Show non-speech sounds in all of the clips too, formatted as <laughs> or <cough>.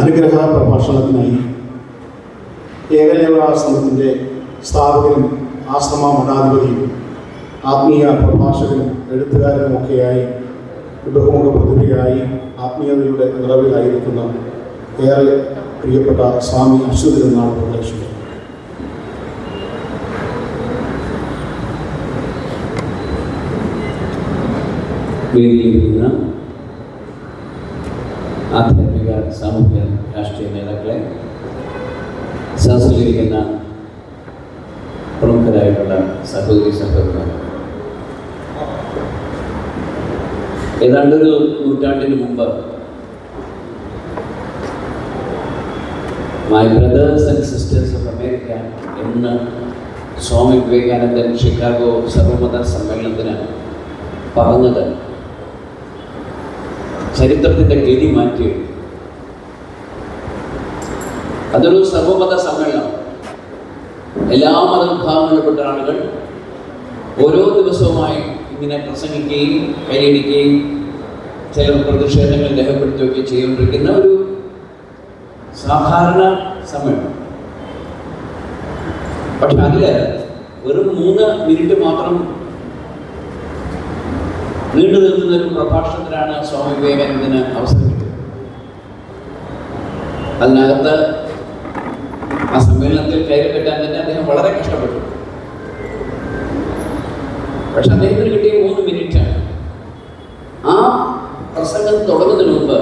അനുഗ്രഹ പ്രഭാഷണത്തിനായി ഏകദേവാശ്രമത്തിന്റെ സ്ഥാപകനും ആശ്രമ മഠാധിപതിയും ആത്മീയ പ്രഭാഷകനും എഴുത്തുകാരനുമൊക്കെയായി ബഹുമുഖ പ്രതിഭയായി ആത്മീയതയുടെ നിറവിലായിരിക്കുന്ന ഏറെ പ്രിയപ്പെട്ട സ്വാമി അശ്വതി എന്നാണ് പ്രദേശം വേദിയിലിരിക്കുന്ന ആധ്യാത്മിക സാമൂഹ്യ രാഷ്ട്രീയ നേതാക്കളെ സഹസ്വീകരിക്കുന്ന പ്രമുഖരായിട്ടുള്ള സഹോദരി സഹോദരന്മാർ. ഏതാണ്ടൊരു നൂറ്റാണ്ടിന് മുമ്പ് my brothers and sisters of America എന്ന് സ്വാമി വിവേകാനന്ദൻ ഷിക്കാഗോ സർവമത സമ്മേളനത്തിന് പറഞ്ഞത് ചരിത്രത്തിന്റെ ഗതി മാറ്റി. അതൊരു സർവമത സമ്മേളനം. എല്ലാ മതവിഭാഗങ്ങളിൽപ്പെട്ട ആളുകൾ ഓരോ ദിവസവുമായി ഇങ്ങനെ പ്രസംഗിക്കുകയും കൈയടിക്കുകയും ചില പ്രതിഷേധങ്ങൾ രേഖപ്പെടുത്തുകയൊക്കെ ചെയ്തുകൊണ്ടിരിക്കുന്ന ഒരു സാധാരണ സമ്മേളനം. പക്ഷെ അതിൽ വെറും മൂന്ന് മിനിറ്റ് മാത്രം നീണ്ടു നിൽക്കുന്ന ഒരു പ്രഭാഷണത്തിനാണ് സ്വാമി വിവേകാനന്ദന് അവസരം കിട്ടിയത്. അതിനകത്ത് ആ സമ്മേളനത്തിൽ കയറി പറ്റാൻ തന്നെ അദ്ദേഹം വളരെ കഷ്ടപ്പെട്ടു. പക്ഷെ അദ്ദേഹത്തിന് കിട്ടിയ മൂന്ന് മിനിറ്റ് ആ പ്രസംഗം തുടങ്ങുന്നതിന് മുമ്പ്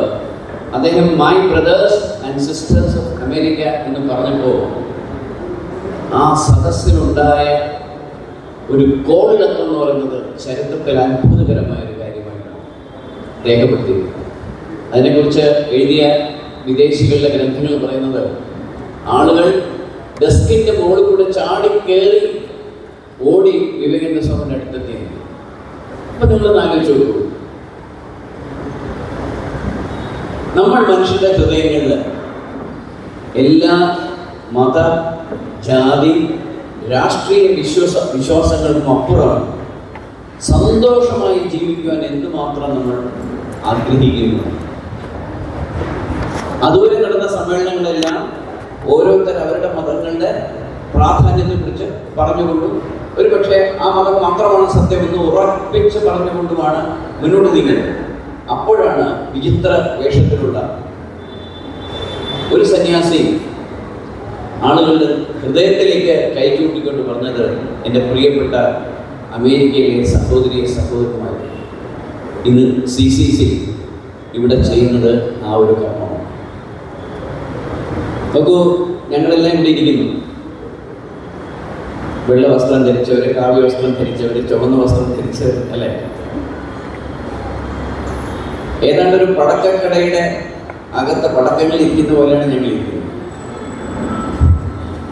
അദ്ദേഹം my brothers and sisters of America എന്ന് പറഞ്ഞപ്പോൾ ആ സദസ്സിലുണ്ടായ ഒരു കോളിളക്കം എന്ന് പറയുന്നത് ചരിത്രത്തിൽ അത്ഭുതകരമായ ഒരു കാര്യമായിട്ടാണ് രേഖപ്പെടുത്തിയിരിക്കുന്നത് അതിനെക്കുറിച്ച് എഴുതിയ വിദേശികളുടെ ഗ്രന്ഥങ്ങൾ പറയുന്നത് ആളുകൾ ഡെസ്കിന്റെ മുകളിൽ കൂടെ ചാടി കയറി ഓടി വിവേകാനന്ദ സ്വാമിയുടെ അടുത്തെത്തി അപ്പൊ നിങ്ങളൊന്ന് ആലോചിച്ച് നോക്കൂ. നമ്മൾ മനുഷ്യരുടെ ഹൃദയങ്ങളിൽ എല്ലാ മത ജാതി രാഷ്ട്രീയ വിശ്വാസ വിശ്വാസങ്ങൾക്കും അപ്പുറം സന്തോഷമായി ജീവിക്കുവാൻ എന്തുമാത്രം നമ്മൾ ആഗ്രഹിക്കുന്നു? അതുവരെ നടന്ന സമ്മേളനങ്ങളെല്ലാം ഓരോരുത്തർ അവരുടെ മതങ്ങളുടെ പ്രാധാന്യത്തെ കുറിച്ച് പറഞ്ഞുകൊണ്ടും ഒരു പക്ഷേ ആ മതം മാത്രമാണ് സത്യമെന്ന് ഉറപ്പിച്ച് പറഞ്ഞുകൊണ്ടുമാണ് മുന്നോട്ട് നീങ്ങുന്നത് അപ്പോഴാണ് വിചിത്ര വേഷത്തിലുള്ള ഒരു സന്യാസി ആളുകളുടെ ഹൃദയത്തിലേക്ക് കൈചൂട്ടിക്കൊണ്ട് പറഞ്ഞത് എന്റെ പ്രിയപ്പെട്ട അമേരിക്കയിലെ സഹോദരിയെ സഹോദരന്മാർ ഇന്ന് സി സി സി ഇവിടെ ചെയ്യുന്നത് ആ ഒരു കർമ്മമാണ്. നോക്കൂ ഞങ്ങളെല്ലാം ഇവിടെ ഇരിക്കുന്നു. വെള്ള വസ്ത്രം ധരിച്ചവര് കാവ്യ വസ്ത്രം ധരിച്ചവർ ചുവന്ന വസ്ത്രം ധരിച്ചവർ അല്ലേ? ഏതാണ്ട് ഒരു പടക്കക്കടയുടെ അകത്തെ പടക്കങ്ങൾ ഇരിക്കുന്ന പോലെയാണ് ഞങ്ങൾ ഇരിക്കുന്നത്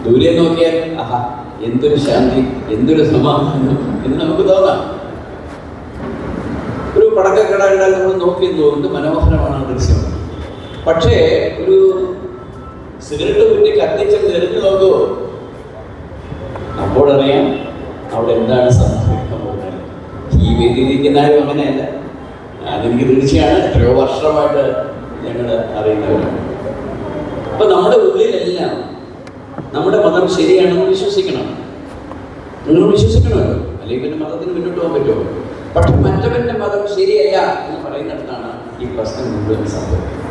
ദൂരെ നോക്കിയാൽ ആഹാ എന്തൊരു ശാന്തി എന്തൊരു സമാധാനം എന്ന് നമുക്ക് തോന്നാം. ഒരു പടക്കക്കട നമ്മൾ നോക്കി തോന്നുന്നത് മനോഹരമാണ് ദൃശ്യം. പക്ഷേ ഒരു സിഗരറ്റ് കുറ്റി കത്തിച്ച് തെരഞ്ഞു നോക്കൂ. അപ്പോഴറിയാം അവിടെ എന്താണ് സംഭവിക്കാൻ പോകുന്നത്. ഈ വേദിയിലിരിക്കുന്ന ആരും അങ്ങനെയല്ല. അതെനിക്ക് തീർച്ചയാണ് എത്രയോ വർഷമായിട്ട് ഞങ്ങൾ അറിയുന്നവരാണ്. അപ്പൊ നമ്മുടെ ഉള്ളിലെല്ലാം നമ്മുടെ മതം ശരിയാണെന്ന് വിശ്വസിക്കണം. നിങ്ങൾ വിശ്വസിക്കണമല്ലോ. അല്ലെങ്കിൽ പിന്നെ മതത്തിന് മുന്നോട്ട് പോകാൻ പറ്റുമോ? പക്ഷെ മറ്റവന്റെ മതം ശരിയല്ല എന്ന് പറയുന്നിടത്താണ് ഈ പ്രശ്നം മുഴുവൻ സംഭവിക്കുന്നത്.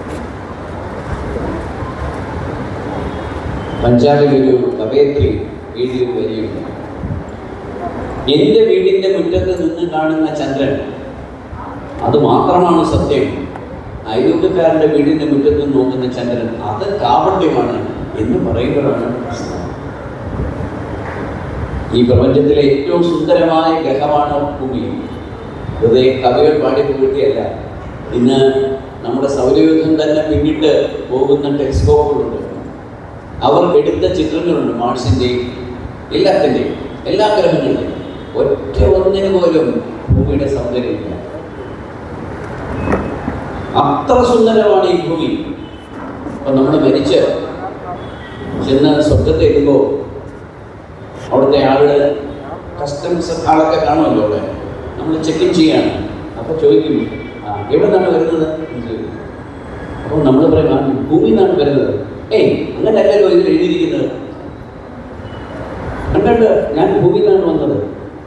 പഞ്ചാബിൽ ഒരു കവയത്രി എഴുതിയൊരു വരിയുണ്ട് എന്റെ വീടിന്റെ മുറ്റത്ത് നിന്ന് കാണുന്ന ചന്ദ്രൻ അത് മാത്രമാണ് സത്യം. അയൽവക്കക്കാരന്റെ വീടിന്റെ മുറ്റത്ത് നിന്ന് നോക്കുന്ന ചന്ദ്രൻ അത് കാപട്യമാണ് എന്ന് പറയുന്നതാണ് ഈ പ്രപഞ്ചത്തിലെ ഏറ്റവും സുന്ദരമായ ഗ്രഹമാണ് ഭൂമി. ഹൃദയ കവികൾ പാടിപ്പോയിട്ടിയല്ല ഇന്ന് നമ്മുടെ സൗരയൂഥം തന്നെ പിന്നിട്ട് പോകുന്ന ടെലിസ്കോപ്പുകളുണ്ട്. അവർ എടുത്ത ചിത്രങ്ങളുണ്ട് മാർസിന്റെയും എല്ലാത്തിന്റെയും എല്ലാ ഗ്രഹങ്ങളുടെയും. ഒറ്റ ഒന്നിനു പോലും ഭൂമിയുടെ സൗന്ദര്യമില്ല. അത്ര സുന്ദരമാണ് ഈ ഭൂമി. അപ്പം നമ്മൾ മരിച്ച് ചെന്ന് സ്വർഗത്ത് എത്തുമ്പോൾ അവിടുത്തെ ആളുകൾ കസ്റ്റംസ് ആളൊക്കെ കാണുമല്ലോ അവിടെ. നമ്മൾ ചെക്ക് ഇൻ ചെയ്യാണ്. അപ്പൊ ചോദിക്കും എവിടെ നിന്നാണ് വരുന്നത്? അപ്പോൾ നമ്മൾ പറയും "ആ, ഭൂമിയിൽ നിന്നാണ് വരുന്നത്. ഏയ് അങ്ങനെ എല്ലാവരും ഇതിൽ എഴുതിയിരിക്കുന്നത്. കണ്ടത് ഞാൻ ഭൂമിയിൽ നിന്നാണ് വന്നത്.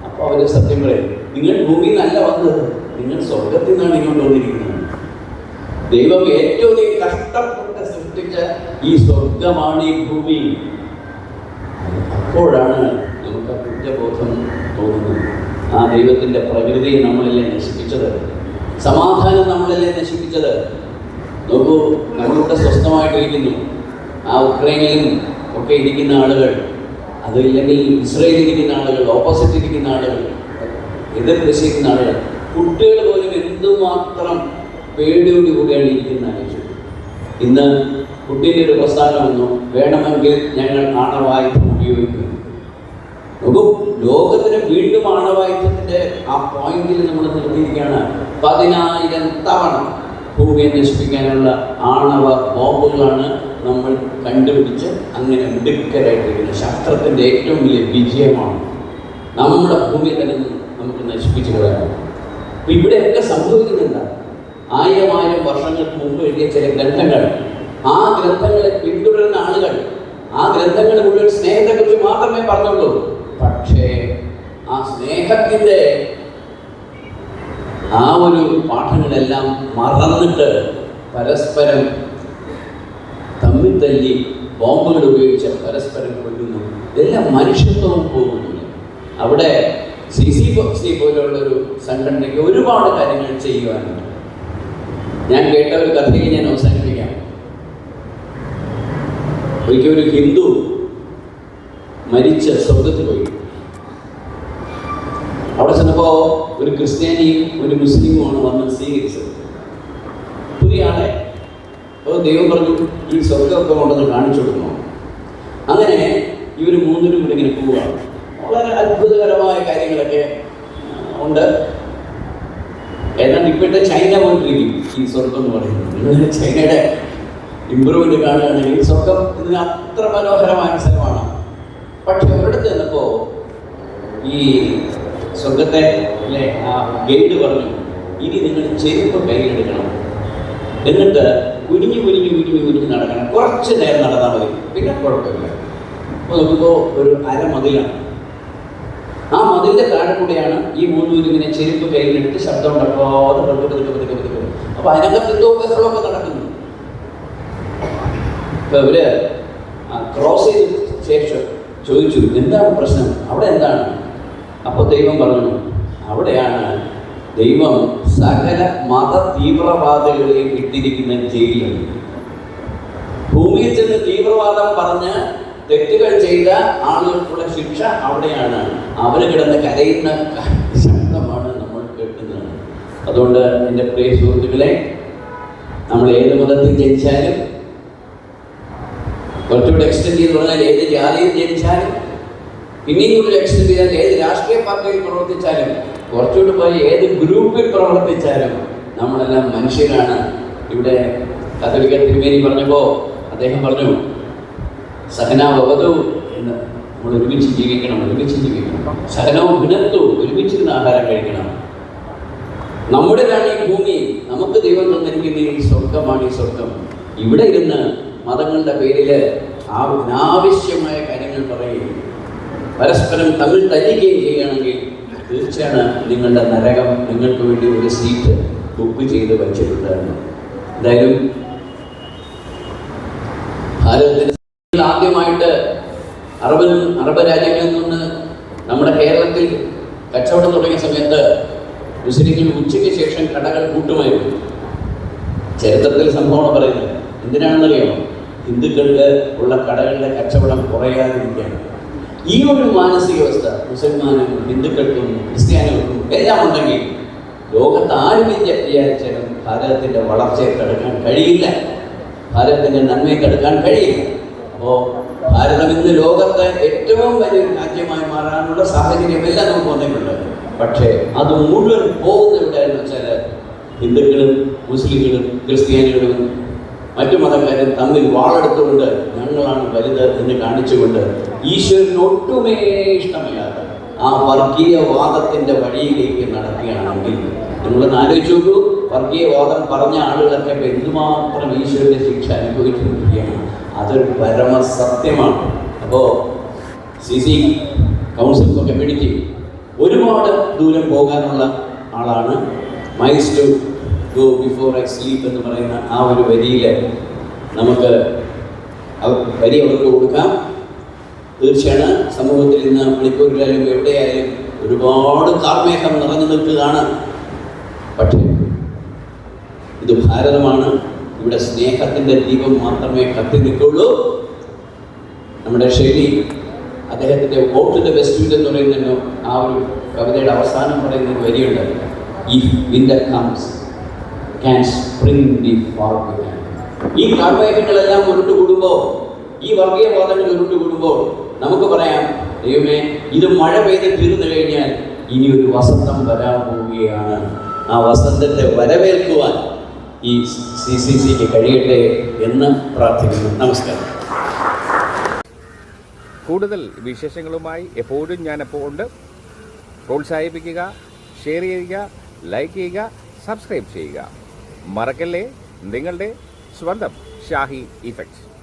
അപ്പോൾ അവർ സത്യം പറയും നിങ്ങൾ ഭൂമിയിൽ നിന്നല്ല വന്നത് നിങ്ങൾ സ്വർഗത്തിൽ നിന്നാണ് ഇങ്ങോട്ട് വന്നിരിക്കുന്നത്. ദൈവം ഏറ്റവും കഷ്ടപ്പെട്ട് സൃഷ്ടിച്ച ഈ സ്വർഗമാണ് ഈ ഭൂമി. അപ്പോഴാണ് നമുക്ക് ആ കുറ്റബോധം തോന്നുന്നത്. ആ ദൈവത്തിന്റെ പ്രകൃതി നമ്മളല്ലേ നശിപ്പിച്ചത്? സമാധാനം നമ്മളല്ലേ നശിപ്പിച്ചത്? നോക്കൂ നമ്മളിവിടെ സ്വസ്ഥമായിട്ടിരിക്കുന്നു. ആ ഉക്രൈനിലും ഒക്കെ ഇരിക്കുന്ന ആളുകൾ അതില്ലെങ്കിൽ ഇസ്രയേലിൽ ഇരിക്കുന്ന ആളുകൾ ഓപ്പോസിറ്റ് ഇരിക്കുന്ന ആളുകൾ എതിർ ദശിക്കുന്ന ആളുകൾ കുട്ടികൾ പോലും എന്തുമാത്രം പേടിയോടുകൂടിയാണ് ഇരിക്കുന്ന ആലോചിച്ചു ഇന്ന് കുട്ടിന്റെ ഒരു പ്രസ്ഥാനം വന്നു. വേണമെങ്കിൽ ഞങ്ങൾ ആണവായുധം ഉപയോഗിക്കും. നോക്കൂ ലോകത്തിന് വീണ്ടും ആണവായുധത്തിന്റെ ആ പോയിന്റിൽ നമ്മൾ നിർത്തിയിരിക്കുകയാണ്. പതിനായിരം തവണ ഭൂമിയെ നശിപ്പിക്കാനുള്ള ആണവ ബോംബുകളാണ് നമ്മൾ കണ്ടുപിടിച്ച് അങ്ങനെ മിടുക്കരായിട്ടിരിക്കുന്നത്. ശാസ്ത്രത്തിന്റെ ഏറ്റവും വലിയ വിജയമാണ് നമ്മുടെ ഭൂമിയെ തന്നെ നമുക്ക് നശിപ്പിച്ചു കളയാം അപ്പൊ ഇവിടെയൊക്കെ സംഭവിക്കുന്നുണ്ട്. ആയിരം ആയിരം വർഷങ്ങൾക്ക് മുമ്പ് എഴുതിയ ചില ഗ്രന്ഥങ്ങൾ ആ ഗ്രന്ഥങ്ങളെ പിന്തുടരുന്ന ആളുകൾ ആ ഗ്രന്ഥങ്ങൾ മുഴുവൻ സ്നേഹത്തെ കുറിച്ച് മാത്രമേ പറഞ്ഞുള്ളൂ. പക്ഷേ ആ സ്നേഹത്തിന്റെ ആ ഒരു പാഠങ്ങളെല്ലാം മറന്നിട്ട് പരസ്പരം തമ്മിൽ തല്ലി ബോംബുകൾ ഉപയോഗിച്ച് പരസ്പരം കൊല്ലുന്നു. ഇതെല്ലാം മനുഷ്യത്വവും പോകുന്നില്ല. അവിടെ സി സി സി ഒരു സംഘടനയ്ക്ക് ഒരുപാട് കാര്യങ്ങൾ ചെയ്യുവാനുണ്ട്. ഞാൻ കേട്ട ഒരു കഥയിൽ ഞാൻ അവസാനിപ്പിക്കാം. ഒരിക്കൽ ഒരു ഹിന്ദു മരിച്ച സ്വർഗത്തിൽ പോയി. അവിടെ ചെന്നപ്പോൾ ഒരു ക്രിസ്ത്യാനിയും ഒരു മുസ്ലിമുമാണ് വന്ന് സ്വീകരിച്ചത്. പുതിയ ആളെ. അപ്പോൾ ദൈവം പറഞ്ഞു ഈ സ്വർഗമൊക്കെ കൊണ്ടൊന്ന് കാണിച്ചു കൊടുക്കണം. അങ്ങനെ ഇവർ മൂന്നിനും കൂടെ ഇങ്ങനെ പോവുകയാണ് വളരെ അത്ഭുതകരമായ കാര്യങ്ങളൊക്കെ ഉണ്ട്. ഏതാണ്ട് ഇപ്പോഴത്തെ ചൈന പോയിട്ടിരിക്കും ഈ സ്വർഗം എന്ന് പറയുന്നത്. <laughs> ചൈനയുടെ ഇമ്പ്രൂവ്മെന്റ് കാണുകയാണെങ്കിൽ സ്വർഗം ഇതിന് അത്ര മനോഹരമായ സ്ഥലമാണ്. പക്ഷെ ഒരിടത്ത് ചെന്നപ്പോൾ ഈ സ്വർഗത്തെ അല്ലെ ആ ഗൈഡ് പറഞ്ഞു ഇനി നിങ്ങൾ ചെരുപ്പ് കയ്യിലെടുക്കണം. എന്നിട്ട് കുനിഞ്ഞു കുനിഞ്ഞു കുനിഞ്ഞു കുനിഞ്ഞു നടക്കണം. കുറച്ച് നേരം നടന്നാൽ മതി. പിന്നെ കുഴപ്പമില്ല. അപ്പോൾ നോക്കുമ്പോൾ ഒരു അര മതിലാണ് ആ മതിലിന്റെ താഴെ കൂടെയാണ് ഈ മൂന്ന് പേരും ചെരുപ്പ് കയ്യിലെടുത്ത് ശബ്ദം ഉണ്ടാക്കാതെ പതുക്കെ പതുക്കെ പതുക്കെ പതുക്കെ. അപ്പൊ അതിനകത്ത് എന്തോ ബഹളമൊക്കെ നടക്കുന്നു. അപ്പൊ ഇവർ ക്രോസ് ചെയ്ത ശേഷം ചോദിച്ചു എന്താണ് പ്രശ്നം? അവിടെ എന്താണ്? അപ്പോൾ ദൈവം പറഞ്ഞു അവിടെയാണ് ദൈവം സകല മത തീവ്രവാദികളെയും ഇട്ടിരിക്കുന്ന ജയിലിൽ ഭൂമിയിൽ ചെന്ന് തീവ്രവാദം പറഞ്ഞ് തെറ്റുകൾ ചെയ്ത ആളുകൾക്കുള്ള ശിക്ഷ അവിടെയാണ്. അവർ കിടന്ന് കരയുന്ന ശബ്ദമാണ് നമ്മൾ കേൾക്കുന്നത്. അതുകൊണ്ട് എന്റെ പ്രിയ സുഹൃത്തുക്കളെ നമ്മൾ ഏത് മതത്തിൽ ജനിച്ചാലും കുറച്ചുകൂടെ എക്സ്റ്റെൻഡ് ചെയ്ത് പറഞ്ഞാൽ ഏത് ജാതിയിൽ ജനിച്ചാലും ഇനിയും കൂടുതൽ എക്സ്റ്റെൻഡ് ചെയ്താൽ ഏത് രാഷ്ട്രീയ പാർട്ടിയിൽ പ്രവർത്തിച്ചാലും കുറച്ചുകൂടി പോയി ഏത് ഗ്രൂപ്പിൽ പ്രവർത്തിച്ചാലും നമ്മളെല്ലാം മനുഷ്യരാണ്. ഇവിടെ കത്തോലിക്ക തിരുമേനി പറഞ്ഞപ്പോൾ അദ്ദേഹം പറഞ്ഞു സഹനാവതു എന്ന് നമ്മൾ ഒരുമിച്ച് ജീവിക്കണം ഒരുമിച്ച് ജീവിക്കണം. സഹനവും ഭിന്നത്തു ഒരുമിച്ചിരുന്ന് ആഹാരം കഴിക്കണം. നമ്മുടേതാണ് ഈ ഭൂമി നമുക്ക് ദൈവം തന്നിരിക്കുന്ന ഈ സ്വർഗമാണ് ഈ സ്വർഗം ഇവിടെ ഇരുന്ന് മതങ്ങളുടെ പേരിൽ അനാവശ്യമായ കാര്യങ്ങൾ പറയുകയും പരസ്പരം തമ്മിൽ തല്ലിക്കുകയും ചെയ്യുകയാണെങ്കിൽ തീർച്ചയാണ് നിങ്ങളുടെ നരകം നിങ്ങൾക്ക് വേണ്ടി ഒരു സീറ്റ് ബുക്ക് ചെയ്ത് വച്ചിട്ടുണ്ട്. എന്തായാലും ഭാരതത്തിൽ ആദ്യമായിട്ട് അറബൻ അറബ് രാജ്യങ്ങളിൽ നിന്ന് നമ്മുടെ കേരളത്തിൽ കച്ചവടം തുടങ്ങിയ സമയത്ത് മുസ്ലിങ്ങൾ ഉച്ചയ്ക്ക് ശേഷം കടകൾ കൂട്ടുമായിരുന്നു ചരിത്രത്തിൽ സംഭവമാണ് പറയുന്നത്. എന്തിനാണെന്നറിയാമോ? ഹിന്ദുക്കൾക്ക് ഉള്ള കടകളുടെ കച്ചവടം കുറയാതിരിക്കാൻ ഈ ഒരു മാനസികാവസ്ഥ മുസൽമാനും ഹിന്ദുക്കൾക്കും ക്രിസ്ത്യാനികൾക്കും എല്ലാം ഉണ്ടെങ്കിൽ ലോകത്ത് ആരും വിചാ- വിചാരിച്ചാലും ഭാരതത്തിന്റെ വളർച്ചയെ തടുക്കാൻ കഴിയില്ല. ഭാരതത്തിന്റെ നന്മയെ തടുക്കാൻ കഴിയില്ല. അപ്പോൾ ഭാരതം ഇന്ന് ലോകത്തെ ഏറ്റവും വലിയ രാജ്യമായി മാറാനുള്ള സാഹചര്യമെല്ലാം നമുക്ക് വന്നിട്ടുണ്ട്. പക്ഷേ അത് മുഴുവൻ പോകുന്ന എവിടെയാണെന്ന് വെച്ചാൽ ഹിന്ദുക്കളും മുസ്ലിങ്ങളും ക്രിസ്ത്യാനികളും മറ്റു മതക്കാരും തമ്മിൽ വാളെടുത്തുകൊണ്ട് ഞങ്ങളാണ് വലുത് എന്ന് കാണിച്ചുകൊണ്ട് ഈശ്വരന് ഒട്ടുമേ ഇഷ്ടമില്ലാത്ത ആ വർഗീയവാദത്തിന്റെ വഴിയിലേക്ക് നടക്കുകയാണെങ്കിൽ നിങ്ങളൊന്ന് ആലോചിച്ച് നോക്കൂ. വർഗീയവാദം പറഞ്ഞ ആളുകളൊക്കെ എന്തുമാത്രം ഈശ്വരന്റെ ശിക്ഷ അനുഭവിച്ചിരിക്കുകയാണ് അതൊരു പരമസത്യമാണ്. അപ്പോൾ C C council for community ഒരുപാട് ദൂരം പോകാനുള്ള ആളാണ് miles go before I sleep എന്ന് പറയുന്ന ആ ഒരു വരിയിൽ നമുക്ക് വരി അവർക്ക് കൊടുക്കാം. തീർച്ചയാണ്. സമൂഹത്തിൽ ഇന്ന് മണിപ്പൂരിലായാലും എവിടെയായാലും ഒരുപാട് കാർമേഘം നിറഞ്ഞു നിൽക്കുകയാണ്. പക്ഷേ ഇത് ഭാരതമാണ്. ഇവിടെ സ്നേഹത്തിന്റെ ദീപം മാത്രമേ കത്തി നിൽക്കുള്ളൂ. നമ്മുടെ ശൈലി അദ്ദേഹത്തിന്റെ വോട്ടിന്റെ ബെസ്റ്റ് എന്ന് പറയുന്ന ആ ഒരു കവിതയുടെ അവസാനം പറയുന്ന ഒരു വരിയുണ്ട്. If winter comes can spring the far ഈ കാർമേഘങ്ങളെല്ലാം ഉരുണ്ടുകൂടുമ്പോൾ ഈ വർഗീയവാദങ്ങൾ ഉരുണ്ടുകൂടുമ്പോൾ നമുക്ക് പറയാം ദൈവമേ ഇത് മഴ പെയ്ത് തീർന്നു കഴിഞ്ഞാൽ ഇനി ഒരു വസന്തം വരാൻ പോവുകയാണ്. ആ വസന്തത്തെ വരവേൽക്കുവാൻ ഈ സി സി സിക്ക് കഴിയട്ടെ എന്ന് പ്രാർത്ഥിക്കുന്നു. നമസ്കാരം. കൂടുതൽ വിശേഷങ്ങളുമായി എപ്പോഴും ഞാൻ എപ്പോൾ ഉണ്ട്. പ്രോത്സാഹിപ്പിക്കുക ഷെയർ ചെയ്യുക ലൈക്ക് ചെയ്യുക സബ്സ്ക്രൈബ് ചെയ്യുക. മറക്കല്ലേ നിങ്ങളുടെ സ്വന്തം ഷാഹി ഇഫക്റ്റ്